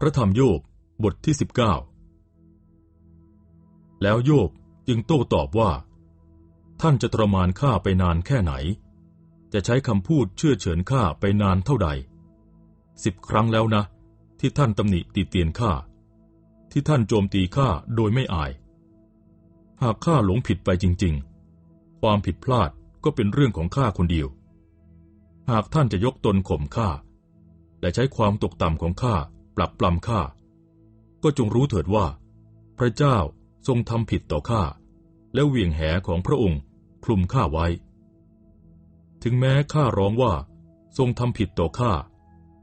พระธรรมโยบบทที่สิบเก้าแล้วโยบจึงโต้ตอบว่า ท่านจะทรมานข้าไปนานแค่ไหน จะใช้คำพูดเชื่อเฉินข้าไปนานเท่าใดสิบครั้งแล้วนะ ที่ท่านตำหนิตีเตียนข้าที่ท่านโจมตีข้าโดยไม่อาย หากข้าหลงผิดไปจริง ๆ ความผิดพลาดก็เป็นเรื่องของข้าคนเดียว หากท่านจะยกตนข่มข้าและใช้ความตกต่ำของข้า ปรับปรำข้า ก็จงรู้เถิดว่า พระเจ้าทรงทำผิดต่อข้า และเหวี่ยงแหของพระองค์คลุมข้าไว้ ถึงแม้ข้าร้องว่า ทรงทำผิดต่อข้า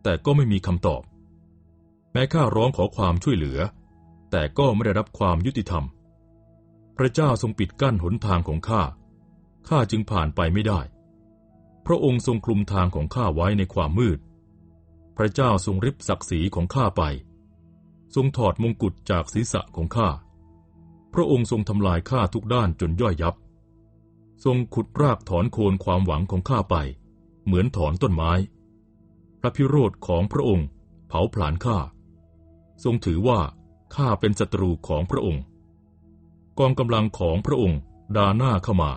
แต่ก็ไม่มีคำตอบ แม้ข้าร้องขอความช่วยเหลือ แต่ก็ไม่ได้รับความยุติธรรม พระเจ้าทรงปิดกั้นหนทางของข้า ข้าจึงผ่านไปไม่ได้ พระองค์ทรงคลุมทางของข้าไว้ในความมืด พระเจ้าทรงริบศักดิ์ศรีของข้าไป ทรงถอดมงกุฎจากศีรษะของข้า พระองค์ทรงทำลายข้าทุกด้านจนย่อยยับ ทรงขุดรากถอนโคนความหวังของข้าไป เหมือนถอนต้นไม้ พระพิโรธของพระองค์เผาผลาญข้า ทรงถือว่าข้าเป็นศัตรูของพระองค์ กองกำลังของพระองค์ดาหน้าเข้ามา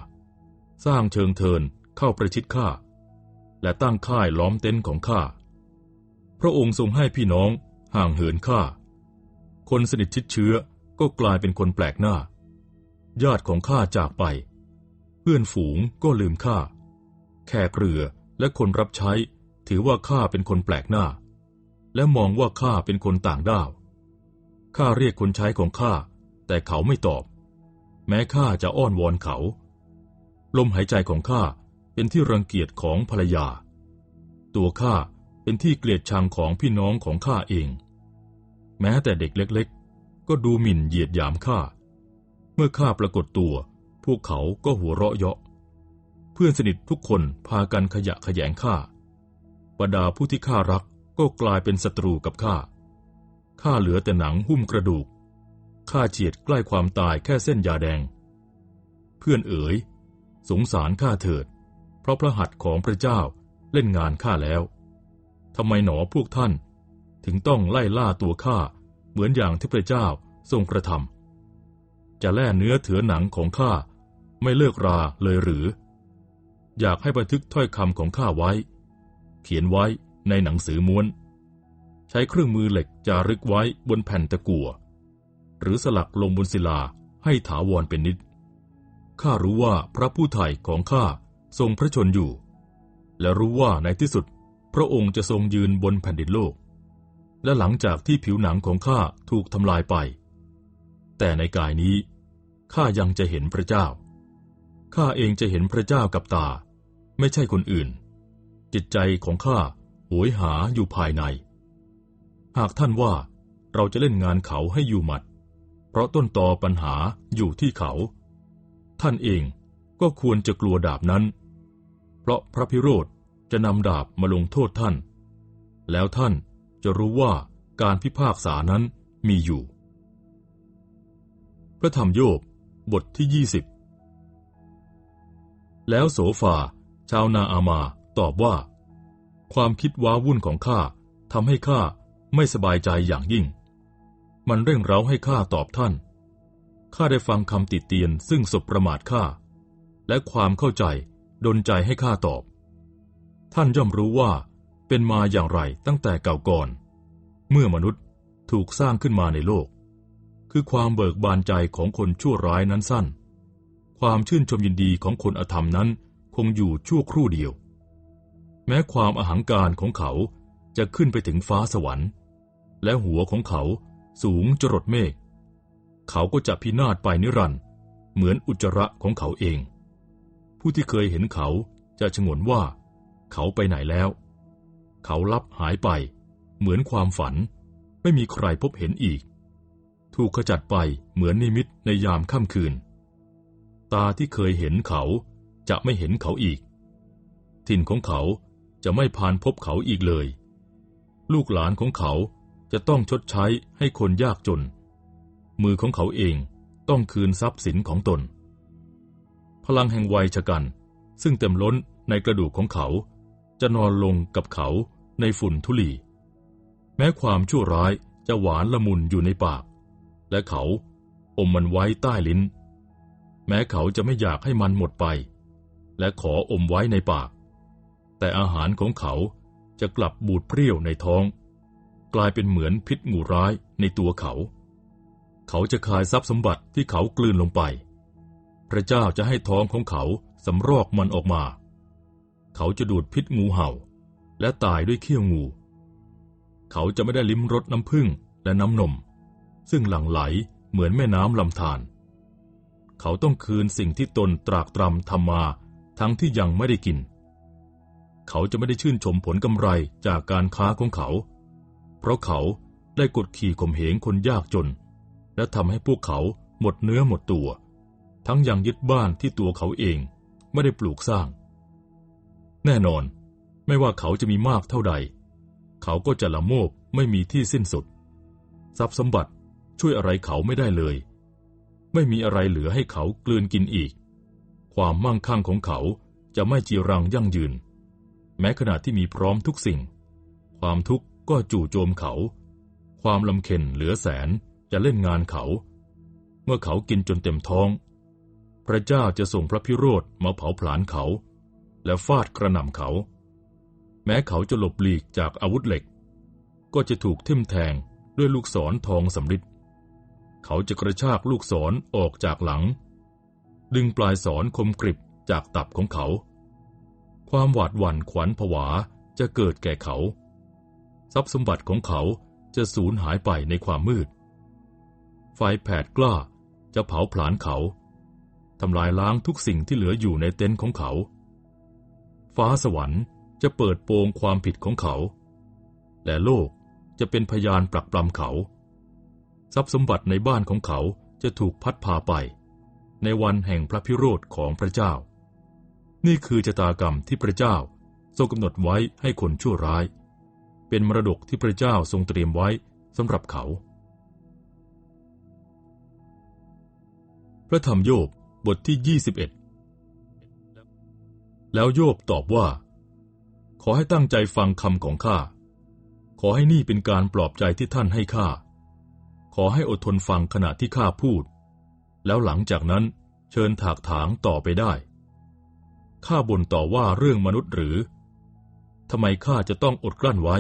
สร้างเชิงเทินเข้าประชิดข้า และตั้งค่ายล้อมเต็นท์ของข้า พระองค์ทรงให้พี่น้องห่างเหินข้า คนสนิทชิดเชื้อก็กลายเป็นคนแปลกหน้า ญาติของข้าจากไป เพื่อนฝูงก็ลืมข้า แขกเรือและคนรับใช้ถือว่าข้าเป็นคนแปลกหน้า และมองว่าข้าเป็นคนต่างด้าว ข้าเรียกคนใช้ของข้า แต่เขาไม่ตอบ แม้ข้าจะอ้อนวอนเขา ลมหายใจของข้าเป็นที่รังเกียจของภรรยา ตัวข้า เป็นที่เกลียดชังของพี่น้องของข้าเอง แม้แต่เด็กเล็ก ๆ ก็ดูหมิ่นเหยียดหยามข้า เมื่อข้าปรากฏตัว พวกเขาก็หัวเราะเยาะ เพื่อนสนิททุกคนพากันขยะขยงข้าบรรดาผู้ที่ข้ารักก็กลายเป็นศัตรูกับข้า ข้าเหลือแต่หนังหุ้มกระดูก ข้าเฉียดใกล้ความตายแค่เส้นยาแดง เพื่อนเอ๋ย สงสารข้าเถิด เพราะพระหัตถ์ของพระเจ้าเล่นงานข้าแล้ว ทำไมหนอพวกท่าน ถึงต้องไล่ล่าตัวข้าเหมือนอย่างที่พระเจ้าทรงกระทำจะแล่เนื้อเถือหนังของข้าไม่เลิกราเลยหรือ อยากให้บันทึกถ้อยคำของข้าไว้ เขียนไว้ในหนังสือม้วน ใช้เครื่องมือเหล็กจารึกไว้บนแผ่นตะกั่วหรือสลักลงบนศิลาให้ถาวรเป็นนิดข้ารู้ว่าพระผู้ไถ่ของข้าทรงพระชนอยู่ และรู้ว่าในที่สุด พระองค์จะทรงยืนบนแผ่นดินโลก และหลังจากที่ผิวหนังของข้าถูกทำลายไป แต่ในกายนี้ข้ายังจะเห็นพระเจ้า ข้าเองจะเห็นพระเจ้ากับตา ไม่ใช่คนอื่น จิตใจของข้าโหยหาอยู่ภายใน หากท่านว่าเราจะเล่นงานเขาให้อยู่หมัด เพราะต้นตอปัญหาอยู่ที่เขา ท่านเองก็ควรจะกลัวดาบนั้น เพราะพระพิโรธ จะนำดาบมาลงโทษท่าน แล้วท่านจะรู้ว่าการพิพากษานั้นมีอยู่ พระธรรมโยบบทที่ยี่สิบแล้วโสฟา ชาวนาอามาตอบว่า ความคิดว้าวุ่นของข้าทำให้ข้าไม่สบายใจอย่างยิ่ง มันเร่งเร้าให้ข้าตอบท่าน ข้าได้ฟังคำติเตียนซึ่งสบประมาทข้า และความเข้าใจดนใจให้ข้าตอบ ท่านย่อมรู้ว่าเป็นมาอย่างไรตั้งแต่เก่าก่อน เมื่อมนุษย์ถูกสร้างขึ้นมาในโลก คือความเบิกบานใจของคนชั่วร้ายนั้นสั้น ความชื่นชมยินดีของคนอธรรมนั้นคงอยู่ชั่วครู่เดียว แม้ความอหังการของเขาจะขึ้นไปถึงฟ้าสวรรค์ และหัวของเขาสูงจรดเมฆเขาก็จะพินาศไปนิรันด์เหมือนอุจจาระของเขาเอง ผู้ที่เคยเห็นเขาจะชงนว่า เขาไปไหนแล้ว เขาลับหายไป เหมือนความฝัน ไม่มีใครพบเห็นอีก ถูกขจัดไปเหมือนนิมิตในยามค่ำคืน ตาที่เคยเห็นเขาจะไม่เห็นเขาอีก ถิ่นของเขาจะไม่ผ่านพบเขาอีกเลย ลูกหลานของเขาจะต้องชดใช้ให้คนยากจน มือของเขาเองต้องคืนทรัพย์สินของตน พลังแห่งวัยชะกัน ซึ่งเต็มล้นในกระดูกของเขา จะนอนลงกับเขาในฝุ่นทุลี แม้ความชั่วร้ายจะหวานละมุนอยู่ในปาก และเขาอมมันไว้ใต้ลิ้น แม้เขาจะไม่อยากให้มันหมดไป และขออมไว้ในปาก แต่อาหารของเขาจะกลับบูดเปรี้ยวในท้อง กลายเป็นเหมือนพิษงูร้ายในตัวเขา เขาจะคายทรัพย์สมบัติที่เขากลืนลงไป พระเจ้าจะให้ท้องของเขาสำรอกมันออกมา เขาจะดูดพิษงูเห่า และตายด้วยเขี้ยวงู เขาจะไม่ได้ลิ้มรสน้ำผึ้งและน้ำนม ซึ่งหลั่งไหลเหมือนแม่น้ำลำธารเขาต้องคืนสิ่งที่ตนตรากตรำทำมาทั้งที่ยังไม่ได้กิน เขาจะไม่ได้ชื่นชมผลกำไรจากการค้าของเขา เพราะเขาได้กดขี่ข่มเหงคนยากจน และทำให้พวกเขาหมดเนื้อหมดตัว ทั้งยังยึดบ้านที่ตัวเขาเองไม่ได้ปลูกสร้าง แน่นอน ไม่ว่าเขาจะมีมากเท่าใด เขาก็จะละโมบไม่มีที่สิ้นสุด ทรัพย์สมบัติช่วยอะไรเขาไม่ได้เลย ไม่มีอะไรเหลือให้เขากลืนกินอีก ความมั่งคั่งของเขาจะไม่จีรังยั่งยืน แม้ขณะที่มีพร้อมทุกสิ่ง ความทุกข์ก็จู่โจมเขา ความลำเค็นเหลือแสนจะเล่นงานเขา เมื่อเขากินจนเต็มท้อง พระเจ้าจะส่งพระพิโรธมาเผาผลาญเขา และฟาดกระหน่ำเขา แม้เขาจะหลบหลีกจากอาวุธเหล็ก ก็จะถูกทิ่มแทงด้วยลูกศรทองสำริดเขาจะกระชากลูกศรออกจากหลัง ดึงปลายศรคมกริบจากตับของเขา ความหวาดหวั่นขวัญผวาจะเกิดแก่เขา ทรัพย์สมบัติของเขาจะสูญหายไปในความมืด ไฟแผดกล้าจะเผาผลาญเขา ทำลายล้างทุกสิ่งที่เหลืออยู่ในเต็นท์ของเขา ฟ้าสวรรค์จะเปิดโปงความผิดของเขา และโลกจะเป็นพยานปรักปรำเขา ทรัพย์สมบัติในบ้านของเขาจะถูกพัดพาไป ในวันแห่งพระพิโรธของพระเจ้า นี่คือชะตากรรมที่พระเจ้าทรงกำหนดไว้ให้คนชั่วร้าย เป็นมรดกที่พระเจ้าทรงเตรียมไว้สำหรับเขา พระธรรมโยบบทที่ 21 แล้วโยบตอบว่า ขอให้ตั้งใจฟังคำของข้า ขอให้นี่เป็นการปลอบใจที่ท่านให้ข้า ขอให้อดทนฟังขณะที่ข้าพูด แล้วหลังจากนั้นเชิญถากถางต่อไปได้ ข้าบ่นต่อว่าเรื่องมนุษย์หรือ ทำไมข้าจะต้องอดกลั้นไว้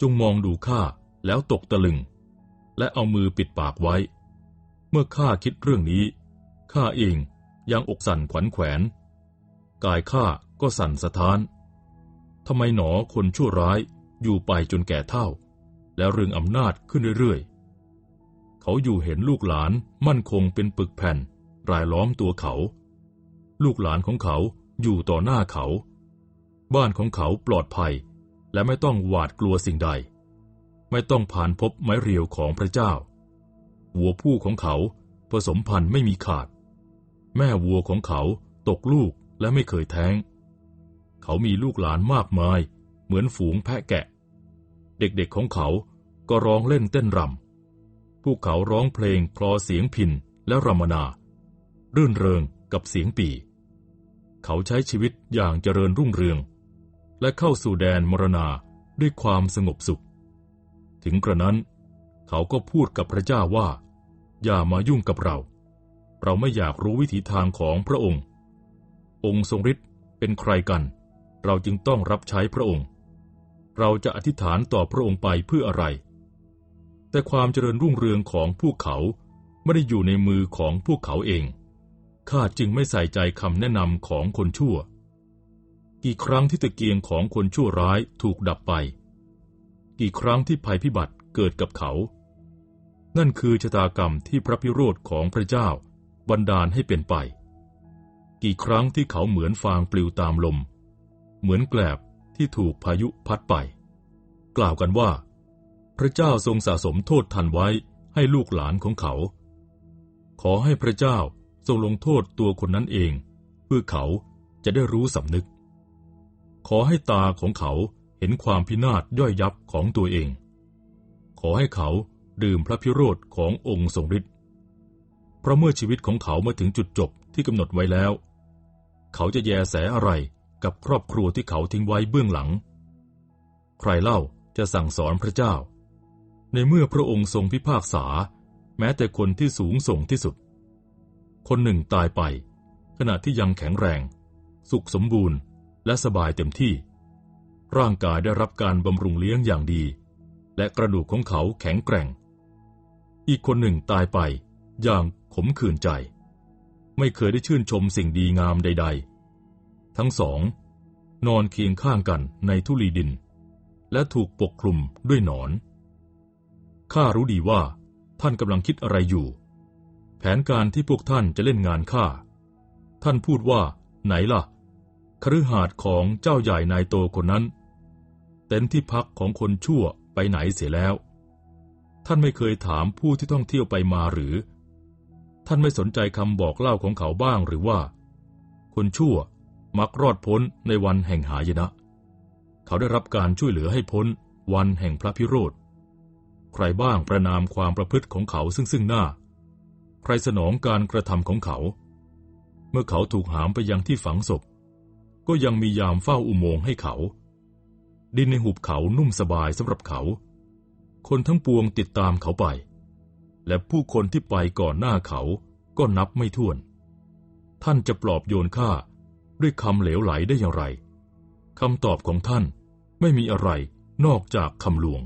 จงมองดูข้าแล้วตกตะลึง และเอามือปิดปากไว้ เมื่อข้าคิดเรื่องนี้ ข้าเองยังอกสั่นขวัญแขวน กายข้าก็สั่นสะท้านทำไมหนอคนชั่วร้ายอยู่ไปจนแก่เท่า แล้วเรืองอำนาจขึ้นเรื่อยๆ เขาอยู่เห็นลูกหลานมั่นคงเป็นปึกแผ่น รายล้อมตัวเขา ลูกหลานของเขาอยู่ต่อหน้าเขา บ้านของเขาปลอดภัย และไม่ต้องหวาดกลัวสิ่งใด ไม่ต้องผ่านพบไม้เรียวของพระเจ้าวัวผู้ของเขาผสมพันธุ์ไม่มีขาด แม่วัวของเขาตกลูก และไม่เคยแท้ง เขามีลูกหลานมากมาย เหมือนฝูงแพะแกะ เด็กๆของเขาก็ร้องเล่นเต้นรำ พวกเขาร้องเพลงคลอเสียงพินและรำมนา รื่นเริงกับเสียงปี เขาใช้ชีวิตอย่างเจริญรุ่งเรือง และเข้าสู่แดนมรณาด้วยความสงบสุข ถึงกระนั้น เขาก็พูดกับพระเจ้าว่า อย่ามายุ่งกับเรา เราไม่อยากรู้วิถีทางของพระองค์ องค์ทรงฤทธิ์เป็นใครกัน เราจึงต้องรับใช้พระองค์ เราจะอธิษฐานต่อพระองค์ไปเพื่ออะไร แต่ความเจริญรุ่งเรืองของพวกเขาไม่ได้อยู่ในมือของพวกเขาเอง ข้าจึงไม่ใส่ใจคำแนะนำของคนชั่ว กี่ครั้งที่ตะเกียงของคนชั่วร้ายถูกดับไป กี่ครั้งที่ภัยพิบัติเกิดกับเขา นั่นคือชะตากรรมที่พระพิโรธของพระเจ้าบันดาลให้เป็นไป กี่ครั้งที่เขาเหมือนฟางปลิวตามลม เหมือนแกลบที่ถูกพายุพัดไป กล่าวกันว่า พระเจ้าทรงสะสมโทษทันไว้ให้ลูกหลานของเขา ขอให้พระเจ้าทรงลงโทษตัวคนนั้นเอง เพื่อเขาจะได้รู้สำนึก ขอให้ตาของเขาเห็นความพินาศย่อยยับของตัวเอง ขอให้เขาดื่มพระพิโรธขององค์ทรงฤทธิ์เพราะเมื่อชีวิตของเขามาถึงจุดจบที่กำหนดไว้แล้ว เขาจะแยแสอะไรกับครอบครัวที่เขาทิ้งไว้เบื้องหลัง ใครเล่าจะสั่งสอนพระเจ้า ในเมื่อพระองค์ทรงพิพากษา แม้แต่คนที่สูงส่งที่สุด คนหนึ่งตายไป ขณะที่ยังแข็งแรง สุขสมบูรณ์ และสบายเต็มที่ ร่างกายได้รับการบำรุงเลี้ยงอย่างดี และกระดูกของเขาแข็งแกร่ง อีกคนหนึ่งตายไปอย่างขมขื่นใจ ไม่เคยได้ชื่นชมสิ่งดีงามใด ๆ ทั้งสอง นอนเคียงข้างกันในทุลีดิน และถูกปกคลุมด้วยหนอน ข้ารู้ดีว่าท่านกำลังคิดอะไรอยู่ แผนการที่พวกท่านจะเล่นงานข้า ท่านพูดว่า ไหนล่ะ คฤหาสน์ของเจ้าใหญ่นายโตคนนั้น เต็นท์ที่พักของคนชั่วไปไหนเสียแล้ว ท่านไม่เคยถามผู้ที่ท่องเที่ยวไปมาหรือ ท่านไม่สนใจคำบอกเล่าของเขาบ้างหรือว่า คนชั่วมักรอดพ้นในวันแห่งหายนะ เขาได้รับการช่วยเหลือให้พ้นวันแห่งพระพิโรธ ใครบ้างประนามความประพฤติของเขาซึ่งซึ่งหน้า ใครสนองการกระทำของเขา เมื่อเขาถูกหามไปยังที่ฝังศพ ก็ยังมียามเฝ้าอุโมงค์ให้เขา ดินในหุบเขานุ่มสบายสำหรับเขา คนทั้งปวงติดตามเขาไป และผู้คนที่ไปก่อนหน้าเขาก็นับไม่ถ้วน ท่านจะปลอบโยนข้าด้วยคำเหลวไหลได้อย่างไรคำตอบของท่านไม่มีอะไรนอกจากคำลวง